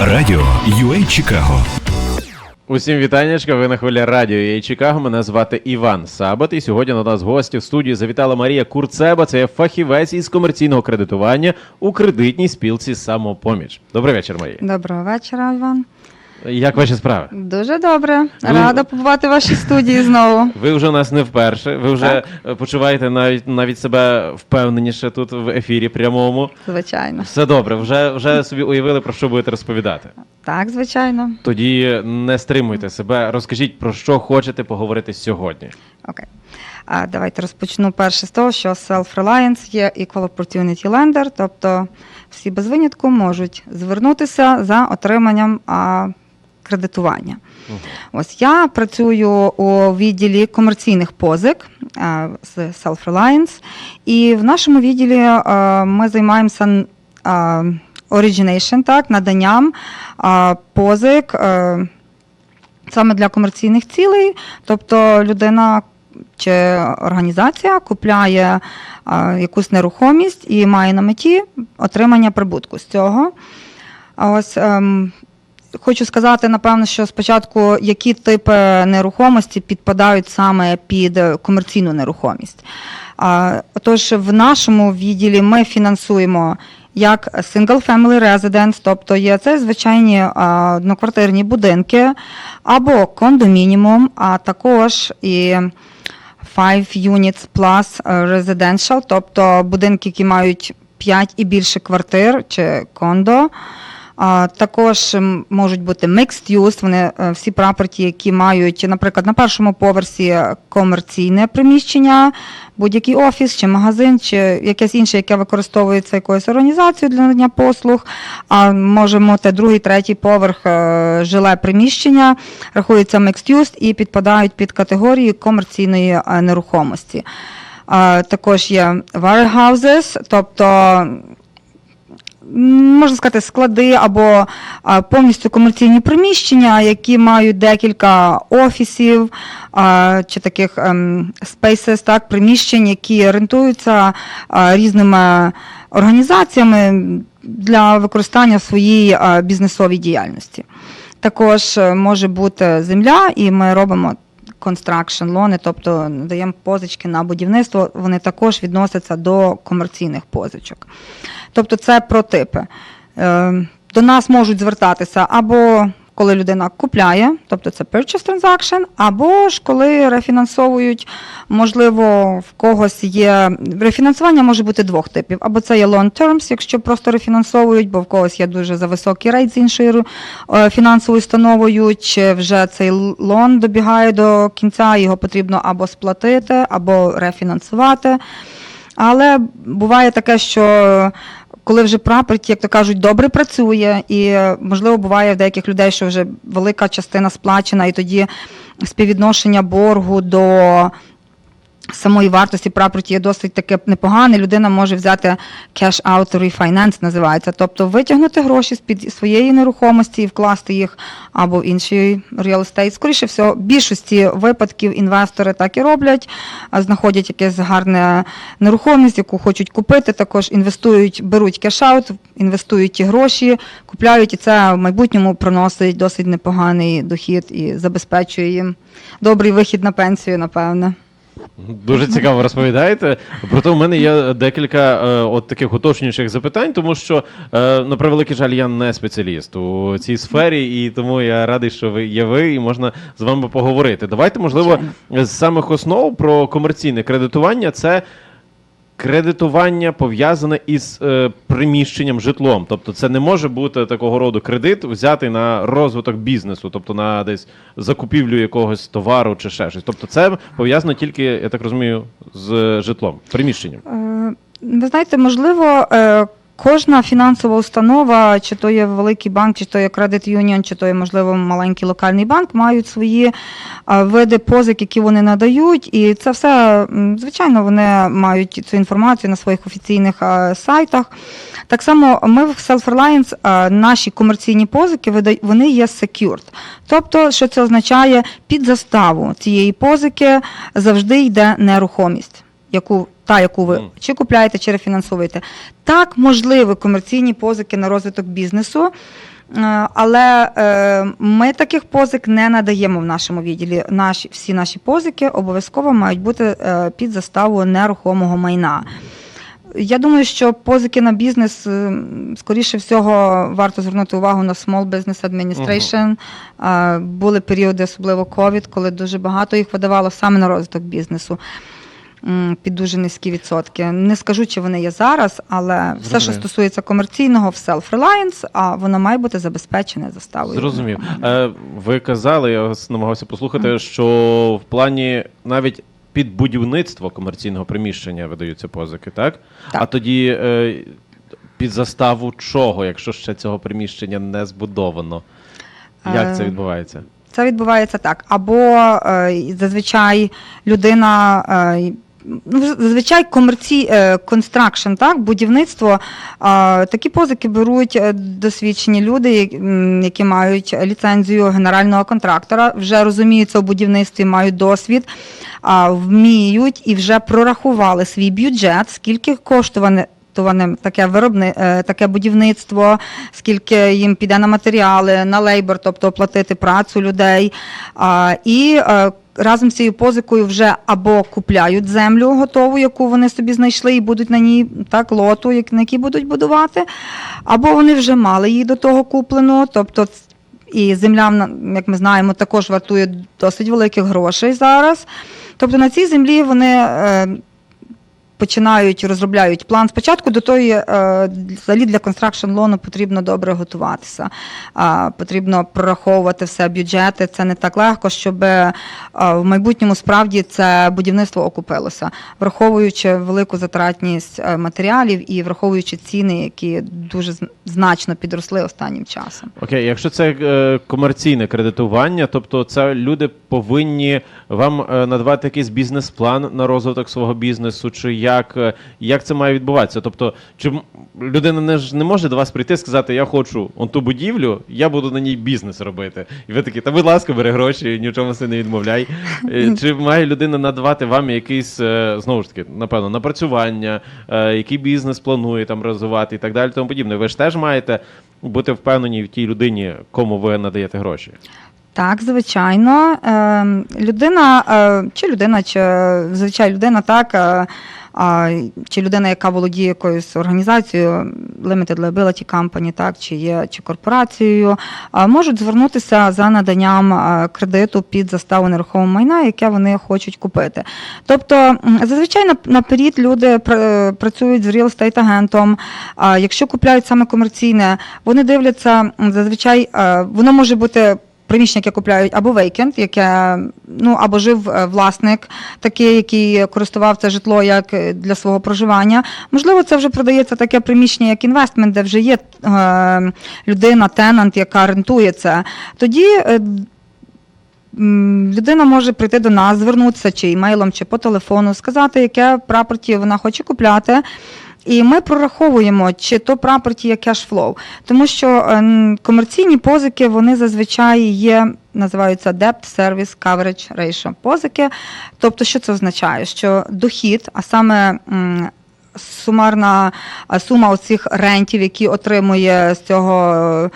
Радіо UA Чикаго. Усім вітаннячка, ви на хвилі радіо UA Чикаго. Мене звати Іван Сабат. І сьогодні на нас гості в студії завітала Марія Курцеба. Це є фахівець із комерційного кредитування у кредитній спілці самопоміч. Добрий вечір, Марія. Доброго вечора, Іван. Як ваші справи? Дуже добре. Рада побувати в вашій студії знову. Ви вже у нас не вперше. Ви вже Так. е, почуваєте навіть навіть себе впевненіше тут в ефірі прямому. Звичайно. Все добре, вже, вже собі уявили про що будете розповідати. Так, звичайно. Тоді не стримуйте себе. Розкажіть про що хочете поговорити сьогодні. Окей. А давайте розпочну перше з того, що Self-Reliance є Equal Opportunity Lender, тобто всі без винятку можуть звернутися за отриманням а, кредитування. Ось я працюю у відділі комерційних позик з Self-Reliance, і в нашому відділі ми займаємося а, origination, так, наданням позик. саме для комерційних цілей, тобто людина чи організація купляє а, якусь нерухомість і має на меті отримання прибутку з цього. Ось ем, хочу сказати, напевно, що спочатку які типи нерухомості підпадають саме під е, комерційну нерухомість. А, Отож, в нашому відділі ми фінансуємо як single family residence, тобто є це звичайні одноквартирні будинки, або кондомінімум, а також і 5 units plus residential, тобто будинки, які мають 5 і більше квартир чи кондо. Також можуть бути mixed use, вони е, всі прапорті, які мають, наприклад, на першому поверсі комерційне приміщення, будь-який офіс чи магазин, чи якесь інше, яке використовується якоюсь організацією для надання послуг. А може бути другий, третій поверх е, жиле приміщення, рахується mixed use і підпадають під категорії комерційної е, нерухомості. Також є warehouses, тобто можна сказати, склади або повністю комерційні приміщення, які мають декілька офісів чи таких ем, spaces, так, приміщень, які орієнтуються різними організаціями для використання в своїй бізнесовій діяльності. Також е, може бути земля, і ми робимо construction лони, тобто надаємо позички на будівництво, вони також відносяться до комерційних позичок. Тобто це про типи. Е, До нас можуть звертатися або коли людина купляє, тобто це purchase transaction, або ж коли рефінансовують, можливо, в когось є рефінансування може бути двох типів. Або це є loan terms, якщо просто рефінансовують, бо в когось є дуже за високий рейт з іншою е, фінансовою установою, чи вже цей лон добігає до кінця, його потрібно або сплатити, або рефінансувати. Але буває таке, що коли вже прапор, як то кажуть, добре працює, і е, можливо буває в деяких людей, що вже велика частина сплачена, і тоді співвідношення боргу до самої вартості прапорті є досить таке непогане. Людина може взяти cash out refinance, називається, тобто витягнути гроші з під своєї нерухомості і вкласти їх або в інший real estate. Скоріше всього, в більшості випадків інвестори так і роблять, знаходять якесь гарне нерухомість, яку хочуть купити. Також інвестують, беруть кеш-аут, інвестують ті гроші, купляють, і це в майбутньому приносить досить непоганий дохід і забезпечує їм добрий вихід на пенсію, напевне. Дуже цікаво розповідаєте. Проте у мене є декілька е, от таких уточнюючих запитань, тому що, е, на превеликий жаль, я не спеціаліст у цій сфері, і тому я радий, що ви є ви, і можна з вами поговорити. Давайте, можливо, з самих основ про комерційне кредитування це. Кредитування пов'язане із е, приміщенням житлом, тобто це не може бути такого роду кредит взятий на розвиток бізнесу, тобто на десь закупівлю якогось товару чи ще щось. Тобто, це пов'язано тільки, я так розумію, з житлом, приміщенням. Е, Ви знаєте, можливо, е, кожна фінансова установа, чи то є великий банк, чи то є кредит юніон, чи то є, можливо, маленький локальний банк, мають свої е, види позик, які вони надають. І це все, звичайно, вони мають цю інформацію на своїх офіційних е, сайтах. Так само ми в Self-Reliance, е, наші комерційні позики, вони є secured. Тобто, що це означає, під заставу цієї позики завжди йде нерухомість яку та, яку ви Мгм. чи купляєте, чи рефінансуєте. Так, можливо, комерційні позики на розвиток бізнесу, Е, Але е, ми таких позик не надаємо в нашому відділі. Наші всі наші позики обов'язково мають бути е, під заставу нерухомого майна. Я думаю, що позики на бізнес, скоріше всього, варто звернути увагу на Small Business Administration. Е, Були періоди, особливо COVID, коли дуже багато їх видавало саме на розвиток бізнесу. Під дуже низькі відсотки. Не скажу, чи вони є зараз, але все, що стосується комерційного в self-reliance, а воно має бути забезпечене заставою. Зрозумів. Е, ви казали, я намагався послухати, що в плані навіть під будівництво комерційного приміщення видаються позики, так? Так. А тоді е, під заставу чого, якщо ще цього приміщення не збудовано? Як це Е, відбувається? Це відбувається так. Або е, зазвичай людина. Е, зазвичай комерці... е, констракшн, так, будівництво, е, такі позики беруть е, досвідчені люди, які- мають ліцензію генерального контрактора, вже розуміються у будівництві, мають досвід, вміють і вже прорахували свій бюджет, скільки коштуване таке виробни, е, таке будівництво, скільки їм піде на матеріали, на лейбор, тобто оплатити працю людей. І разом з цією позикою вже або купляють землю готову, яку вони собі знайшли, і будуть на ній так лоту, як- на якій будуть будувати, або вони вже мали її до того куплену, тобто. І земля, як ми знаємо, також вартує досить великих грошей зараз. Тобто на цій землі вони е, починають розробляють план. Спочатку до тої е, взагалі для construction лону потрібно добре готуватися. Потрібно прораховувати все бюджети. Це не так легко, щоб е, в майбутньому справді це будівництво окупилося, враховуючи велику затратність е, матеріалів і враховуючи ціни, які дуже значно підросли останнім часом. Окей, якщо це комерційне кредитування, тобто це люди повинні вам е, надавати якийсь бізнес-план на розвиток свого бізнесу, чи як, е, як це має відбуватися? Тобто, чи людина не ж не може до вас прийти і сказати, я хочу он ту будівлю, я буду на ній бізнес робити. І ви такі, та будь ласка, бери гроші, нічого себе не відмовляй. Е, Чи має людина надавати вам якийсь, знову ж таки, напевно, напрацювання, який бізнес планує там розвивати і так далі, тому подібне. Ви ж теж маєте бути впевнені в тій людині, кому ви надаєте гроші. Так, звичайно. Е, людина, е, чи людина, чи е, звичайно людина, так, е, чи людина, яка володіє якоюсь організацією, Limited Liability Company, так, чи є чи корпорацією, можуть звернутися за наданням е, кредиту під заставу нерухомого майна, яке вони хочуть купити. Тобто, зазвичай на- наперед люди пр- працюють з реал-естейт-агентом. Якщо купляють саме комерційне, вони дивляться зазвичай, е, воно може бути. Приміщення, яке купляють або вейкент, яке ну або жив е, власник, такий, який користував це житло як е, для свого проживання. Можливо, це вже продається таке приміщення, як інвестмент, де вже є е, людина, тенант, яка рентує це. Тоді е, людина може прийти до нас, звернутися чи імейлом, чи по телефону, сказати, яке прапорті вона хоче купляти. І ми прораховуємо, чи то прапорті є кешфлоу. Тому що е, комерційні позики вони зазвичай є, називаються Debt Service Coverage Ratio позики. Тобто, що це означає? Що дохід, а саме сумарна сума оцих рентів, які отримує з цього.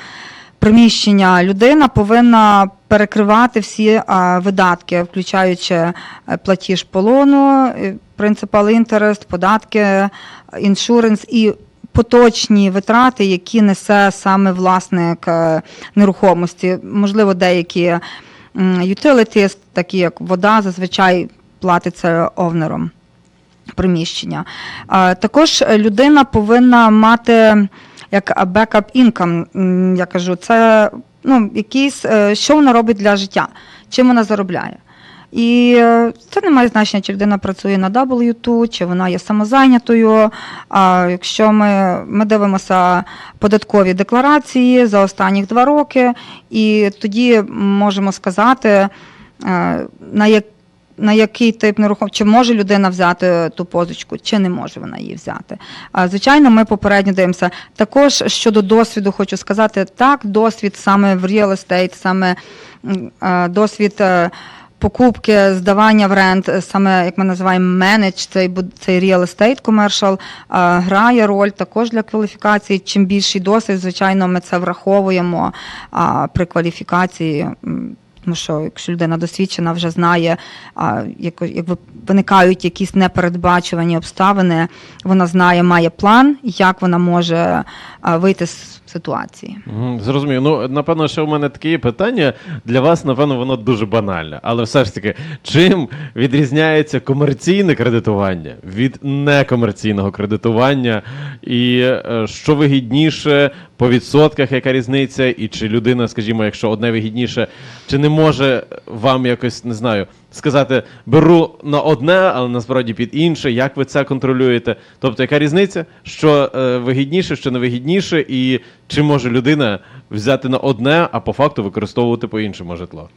Е, Приміщення людина повинна перекривати всі видатки, включаючи е, платіж полону, е, принципал інтерест, податки, іншуренс і поточні витрати, які несе саме власник е, нерухомості. Можливо, деякі utilities, такі як вода, зазвичай платиться овнером приміщення. Також людина повинна мати як бекап інкам, я кажу, це ну, якийсь, е, що вона робить для життя, чим вона заробляє. І е, це не має значення, чи людина працює на W2, чи вона є самозайнятою. А якщо ми, ми дивимося податкові декларації за останні два роки, і тоді можемо сказати, е, на як на який тип нерухомості, чи може людина взяти ту позичку, чи не може вона її взяти. Звичайно, ми попередньо дивимося. Також щодо досвіду, хочу сказати, так, досвід саме в real estate, саме е, досвід. е, покупки, здавання в рент, е, саме як ми називаємо менедж, цей цей real estate commercial, е, грає роль також для кваліфікації. Чим більший досвід, звичайно, ми це враховуємо при кваліфікації. Тому що якщо людина досвідчена, вже знає, як, як ви- виникають якісь непередбачувані обставини, вона знає, має план, як вона може вийти з ситуації. Мгм, Зрозумів. Ну, напевно, що в мене таке питання. Для вас, напевно, воно дуже банальне. Але все ж таки, чим відрізняється комерційне кредитування від некомерційного кредитування? І е, що вигідніше по відсотках, яка різниця? І чи людина, скажімо, якщо одне вигідніше, чи не може вам якось не знаю сказати, беру на одне, але насправді під інше, як ви це контролюєте? Тобто, яка різниця, що е, вигідніше, що не вигідніше, і чи може людина взяти на одне, а по факту використовувати по іншому житло?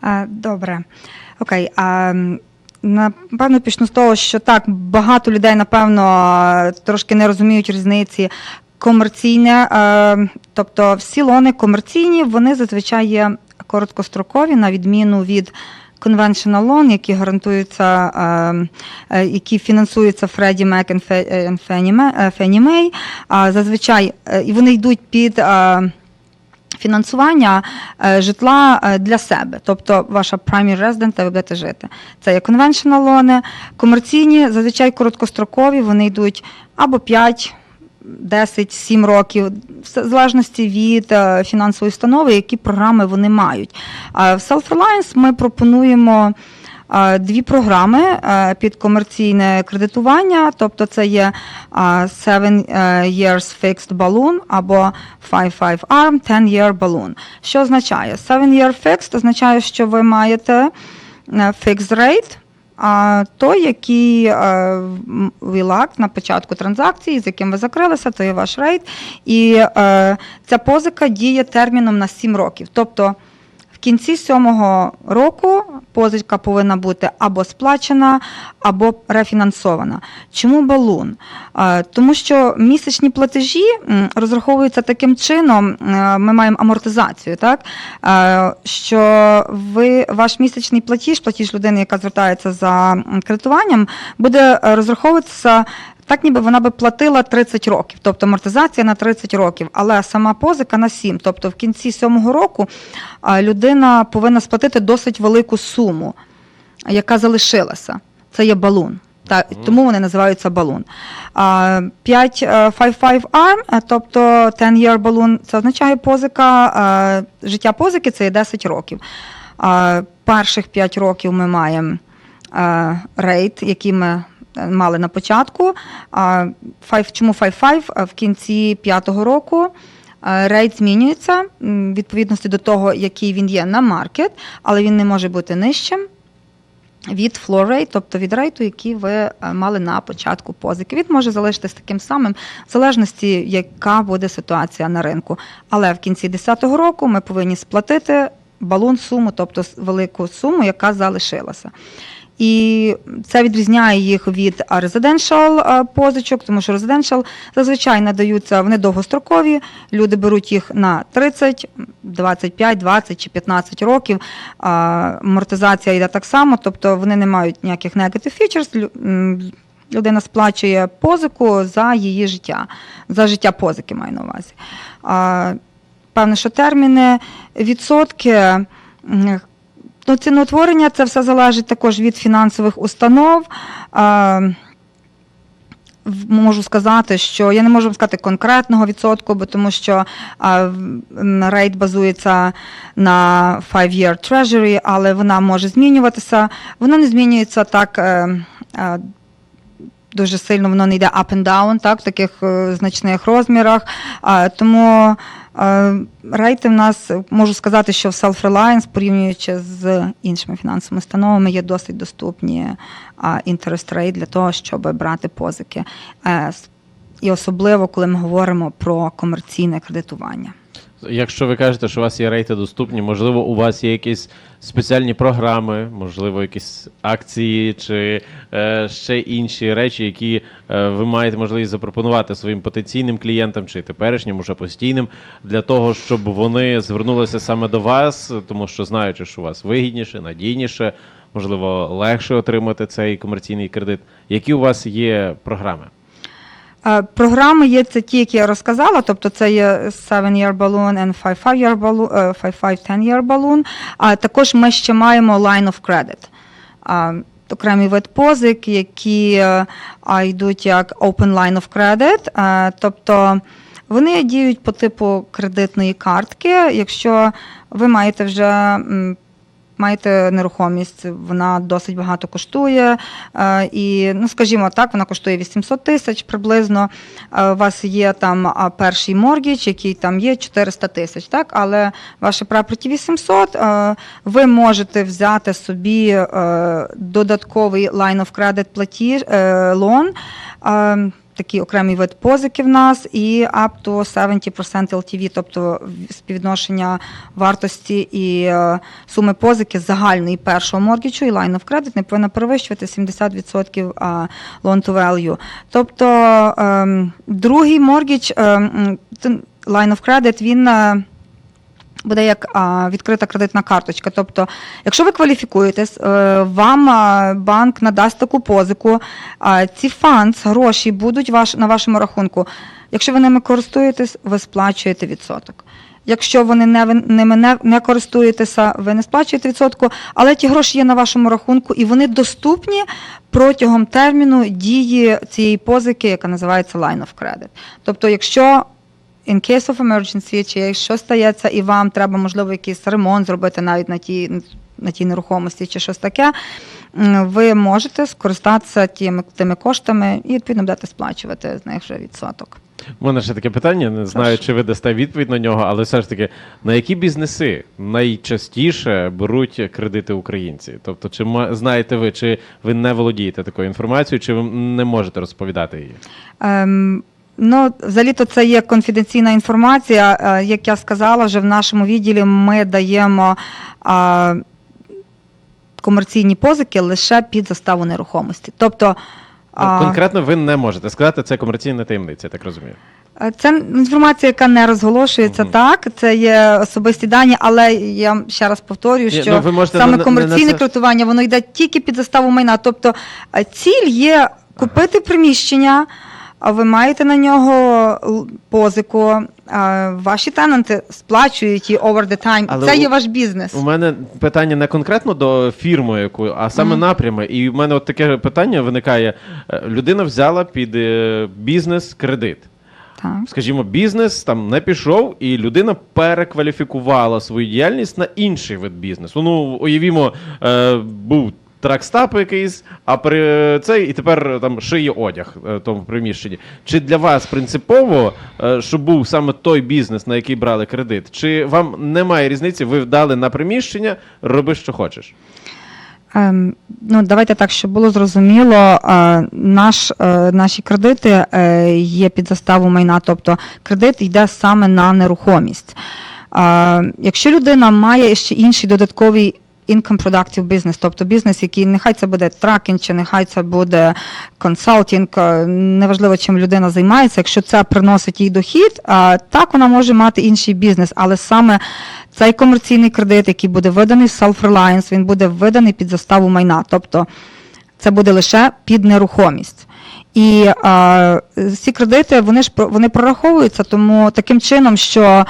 А, Добре. Окей. А, напевно, почну з того, що так, багато людей, напевно, трошки не розуміють різниці. Комерційне, е, тобто всі лони комерційні, вони зазвичай є короткострокові, на відміну від conventional loan, які гарантуються, е, е, які фінансуються Фредді Мек і е, Фенні Мей. Зазвичай і вони йдуть під. фінансування житла для себе, тобто ваша primary residence, де ви будете жити. Це є conventional лони, комерційні, зазвичай короткострокові, вони йдуть або 5, 10, 7 років, в залежності від е, фінансової установи, які програми вони мають. В Self-Reliance ми пропонуємо е, дві програми е, під комерційне кредитування, тобто це є е, 7 years fixed balloon або 5-5 arm, 10 year balloon. Що означає? 7 year fixed означає, що ви маєте fixed rate, а той, який е, м, ви лак на початку транзакції, з яким ви закрилися, то є ваш рейд. І е, ця позика діє терміном на 7 років. Тобто кінці сьомого року позичка повинна бути або сплачена, або рефінансована. Чому балун? Е, Тому що місячні платежі розраховуються таким чином, е, ми маємо амортизацію, так? е, що ви, ваш місячний платіж, платіж людини, яка звертається за кредитуванням, буде розраховуватися так ніби вона би платила 30 років, тобто амортизація на 30 років, але сама позика на 7. Тобто в кінці сьомого року людина повинна сплатити досить велику суму, яка залишилася. Це є балун. Так, тому вони називаються балун. 5 е, 5-5 arm, е, тобто 10-year balloon, це означає позика, е, життя позики це є 10 років. Перших 5 років ми маємо е, рейт, який ми е, мали на початку. Чому 5-5? Е, В кінці п'ятого року рейт змінюється відповідності до того, який він є на маркет, але він не може бути нижчим. Від floor rate, тобто від рейту, який ви мали на початку позики. Він може залишитись таким самим, в залежності, яка буде ситуація на ринку. Але в кінці 10-го року ми повинні сплатити балон суму, тобто велику суму, яка залишилася. І це відрізняє їх від а, позичок, тому що residential зазвичай надаються вони довгострокові. Люди беруть їх на 30, 25, 20 чи 15 років. Амортизація йде так само, тобто вони не мають ніяких negative features. Людина сплачує позику за її життя, за життя позики маю на увазі. Певне, що терміни, відсотки. Ну, ціноутворення це все залежить також від фінансових установ. Можу сказати, що я не можу сказати конкретного відсотку, бо тому що а, рейт базується на 5-year treasury, але вона може змінюватися. Вона не змінюється так. А, е, Дуже сильно воно не йде up and down, так, в таких е, значних розмірах. Тому е, рейти в нас можу сказати, що в Self-Reliance, порівнюючи з іншими фінансовими установами, є досить доступні а, interest rate для того, щоб брати позики. Е, і особливо, коли ми говоримо про комерційне кредитування. Якщо ви кажете, що у вас є рейти доступні, можливо, у вас є якісь спеціальні програми, можливо, якісь акції чи е, ще інші речі, які е, ви маєте можливість запропонувати своїм потенційним клієнтам чи теперішнім, уже постійним, для того, щоб вони звернулися саме до вас, тому що знаючи, що у вас вигідніше, надійніше, можливо, легше отримати цей комерційний кредит. Які у вас є програми? Е, Програми є це ті, які я розказала, тобто це є 7-year balloon and 5-5-year balloon, е, 5-5-10-year balloon. А також ми ще маємо line of credit. Окремий вид позик, які е, йдуть як open line of credit, е, тобто вони діють по типу кредитної картки. Якщо ви маєте вже маєте нерухомість, вона досить багато коштує. е, І, ну, скажімо так, вона коштує 800 тисяч приблизно. Е, У вас є там перший моргідж, який там є 400 тисяч, так? але ваше property 800, е, ви можете взяти собі додатковий line of credit платіж, лон. Е, Такий окремий вид позики в нас і up to 70% LTV, тобто співвідношення вартості і е, суми позики загальної першого моргічу і line of credit не повинна перевищувати 70% а, loan to value. Тобто ем, другий моргіч, ем, line of credit, він е, буде як а, відкрита кредитна карточка. Тобто, якщо ви кваліфікуєтесь, е, вам а, банк надасть таку позику, а, ці фандс, гроші будуть ваш, на вашому рахунку. Якщо ви ними користуєтесь, ви сплачуєте відсоток. Якщо вони не, ви ними не, не користуєтеся, ви не сплачуєте відсотку, але ті гроші є на вашому рахунку і вони доступні протягом терміну дії цієї позики, яка називається line of credit. Тобто, якщо in case of emergency, чи якщо стається і вам треба, можливо, якийсь ремонт зробити навіть на тій, на тій нерухомості чи щось таке, ви можете скористатися тими, тими коштами і відповідно будете сплачувати з них вже відсоток. У мене ще таке питання, не знаю, чи ви дасте відповідь на нього, але все ж таки, на які бізнеси найчастіше беруть кредити українці? Тобто, чи знаєте ви, чи ви не володієте такою інформацією, чи ви не можете розповідати її? Ем, ну, взагалі-то це є конфіденційна інформація. Е, як я сказала, вже в нашому відділі ми даємо а, комерційні позики лише під заставу нерухомості. Тобто, Ну, а, конкретно ви не можете сказати, це комерційна таємниця, я так розумію. Е, Це інформація, яка не розголошується Мгм. так. Це є особисті дані, але я ще раз повторюю, Ні, що ну, ви можете саме не- комерційне не це- кредитування воно йде тільки під заставу майна. Тобто е, ціль є купити приміщення, а ви маєте на нього позику. а Ваші тенанти сплачують її over the time. Але це у- є ваш бізнес. У мене питання не конкретно до фірми, яку, а саме Мгм. напрями. І в мене от таке питання виникає: Е, людина взяла під е, бізнес кредит. Так. скажімо, бізнес там не пішов, і людина перекваліфікувала свою діяльність на інший вид бізнесу. Ну, уявімо, е, був тракстап якийсь, а при цей і тепер там шиє одяг е, тому приміщенні. Чи для вас принципово, е, щоб був саме той бізнес, на який брали кредит? Чи вам немає різниці? Ви вдали на приміщення, роби, що хочеш? Ем, ну, давайте так, щоб було зрозуміло, е, наш, е, наші кредити е, є під заставу майна, тобто кредит йде саме на нерухомість. Е, якщо людина має ще інший додатковий income productive business, тобто бізнес, який нехай це буде тракінг, чи нехай це буде консалтинг, е, неважливо, чим людина займається, якщо це приносить їй дохід, е, так вона може мати інший бізнес, але саме цей комерційний кредит, який буде виданий в self-reliance, він буде виданий під заставу майна, тобто це буде лише під нерухомість. І а, ці кредити вони ж вони прораховуються, тому таким чином, що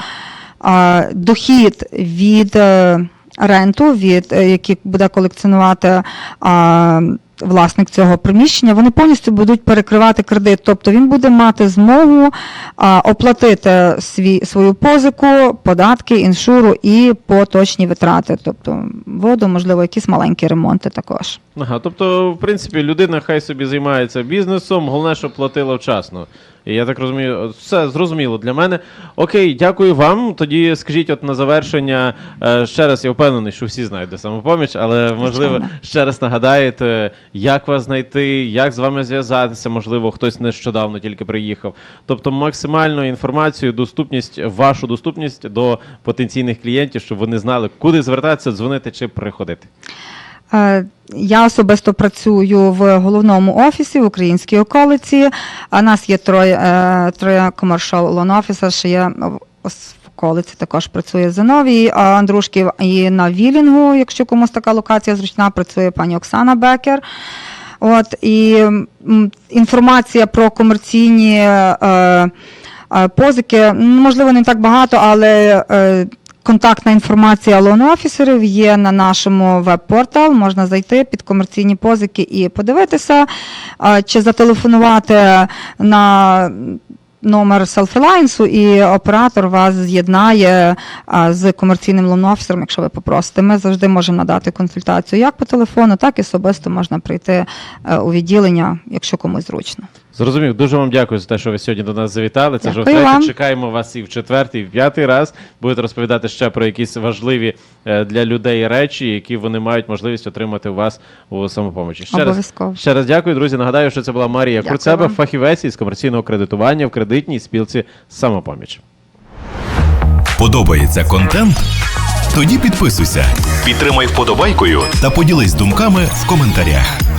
а, дохід від е, ренту, від е, який буде колекціонувати а, власник цього приміщення, вони повністю будуть перекривати кредит. Тобто він буде мати змогу а, оплатити свій, свою позику, податки, іншуру і поточні витрати, тобто воду, можливо, якісь маленькі ремонти також. Ага, тобто, в принципі, людина хай собі займається бізнесом, головне, щоб платила вчасно. І я так розумію, все зрозуміло для мене. Окей, дякую вам. Тоді скажіть, от на завершення е, ще раз, я впевнений, що всі знають, де самопоміч, але можливо ще раз нагадаєте, як вас знайти, як з вами зв'язатися. Можливо, хтось нещодавно тільки приїхав. Тобто, максимальну інформацію, доступність, вашу доступність до потенційних клієнтів, щоб вони знали, куди звертатися, дзвонити чи приходити. Е, Я особисто працюю в головному офісі в українській околиці. А нас є троє, е, троє commercial loan officer, ще є в околиці також працює Зиновій Андрушків і на Вілінгу, якщо комусь така локація зручна, працює пані Оксана Бекер. От і інформація про комерційні е, позики, можливо, не так багато, але контактна інформація лоун-офісерів є на нашому веб-портал. Можна зайти під комерційні позики і подивитися, чи зателефонувати на номер Self-Reliance, і оператор вас з'єднає з комерційним лоун-офісером, якщо ви попросите. Ми завжди можемо надати консультацію як по телефону, так і особисто можна прийти е, у відділення, якщо комусь зручно. Зрозумів, дуже вам дякую за те, що ви сьогодні до нас завітали. Це вже Дякую втретє. вам. Чекаємо вас і в четвертий, і в п'ятий раз. Будете розповідати ще про якісь важливі е, для людей речі, які вони мають можливість отримати у вас у самопомочі. Ще раз, ще раз дякую, друзі. Нагадаю, що це була Марія Дякую Курцеба, фахівець із комерційного кредитування в кредитній спілці самопоміч. Подобається контент? Тоді підписуйся, підтримай вподобайкою та поділись думками в коментарях.